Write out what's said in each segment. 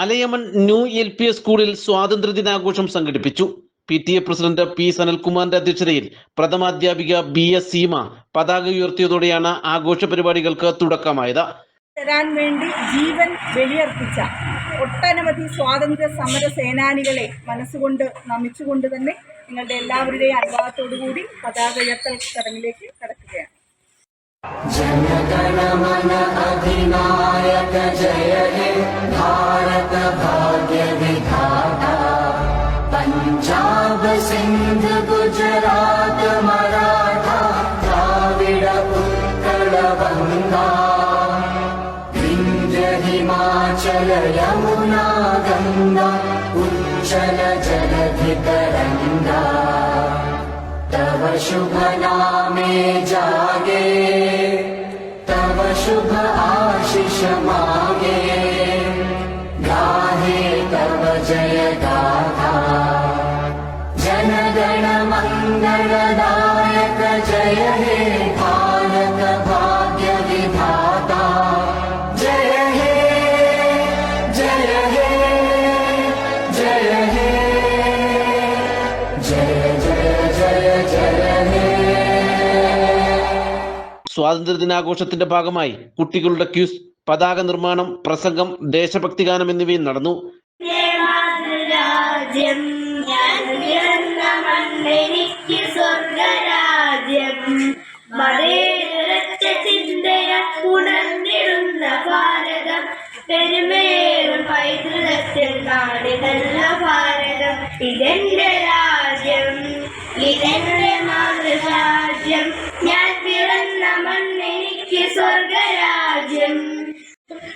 അലയമൻ new L P സ്കൂളിൽ സ്വാതന്ത്ര്യ ദിനാഘോഷം സംഘടിപ്പിച്ചു. P T A president P സനൽകുമാറിന്റെ അധ്യക്ഷതയിൽ പ്രഥമാധ്യാപിക ബി എസ് സീമ പതാക ഉയർത്തിയതോടെയാണ് ആഘോഷ പരിപാടികൾക്ക് തുടക്കമായത്. തരാൻ വേണ്ടി ജീവൻ ബലിയർപ്പിച്ച ഒട്ടനവധി സ്വാതന്ത്ര്യ സമര സേനാനികളെ മനസ്സുകൊണ്ട് നമിച്ചുകൊണ്ട് തന്നെ നിങ്ങളുടെ എല്ലാവരുടെയും അനുഭവത്തോടു കൂടി പതാക ഉയർത്തൽ ചടങ്ങിലേക്ക് കടക്കുകയാണ്. ജനഗണമന ജയ सिन्ध गुजरात मराठा द्राविड उत्कल गङ्गा विन्ध्य हिमाचल यमुना गङ्गा उच्चल जलधितरङ्गा तव शुभ नामे जागे तव शुभ आशिष मागे जय हे भारत भाग्य विधाता जय हे जय हे जय हे जय जय जय जय हे സ്വാതന്ത്ര്യ ദിനാഘോഷത്തിന്റെ ഭാഗമായി കുട്ടികളുടെ ക്യൂസ് പതാക നിർമ്മാണം പ്രസംഗം ദേശഭക്തി ഗാനം എന്നിവയും നടന്നു രാജ്യം നാട് നല്ല ഭാരതം. ഇതെന്റെ രാജ്യം. ഇതെന്റെ മാതൃരാജ്യം. ഞാൻ പിറന്ന മണ്ണെനിക്ക് സ്വർഗരാജ്യം.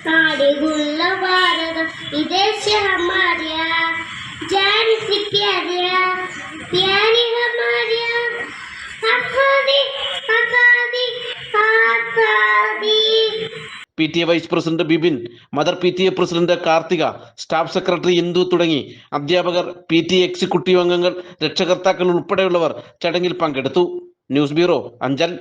നാടിനുള്ള ഭാരതം ഇതേ ഹമാരിയ ജാൻ സിപ്പിയ P T A vice president Bibin mother P T A president Karthika staff secretary Indu തുടങ്ങി. അധ്യാപകർ പി ടി എക്സിക്യൂട്ടീവ് അംഗങ്ങൾ രക്ഷകർത്താക്കൾ ഉൾപ്പെടെയുള്ളവർ ചടങ്ങിൽ പങ്കെടുത്തു. News bureau Anchal.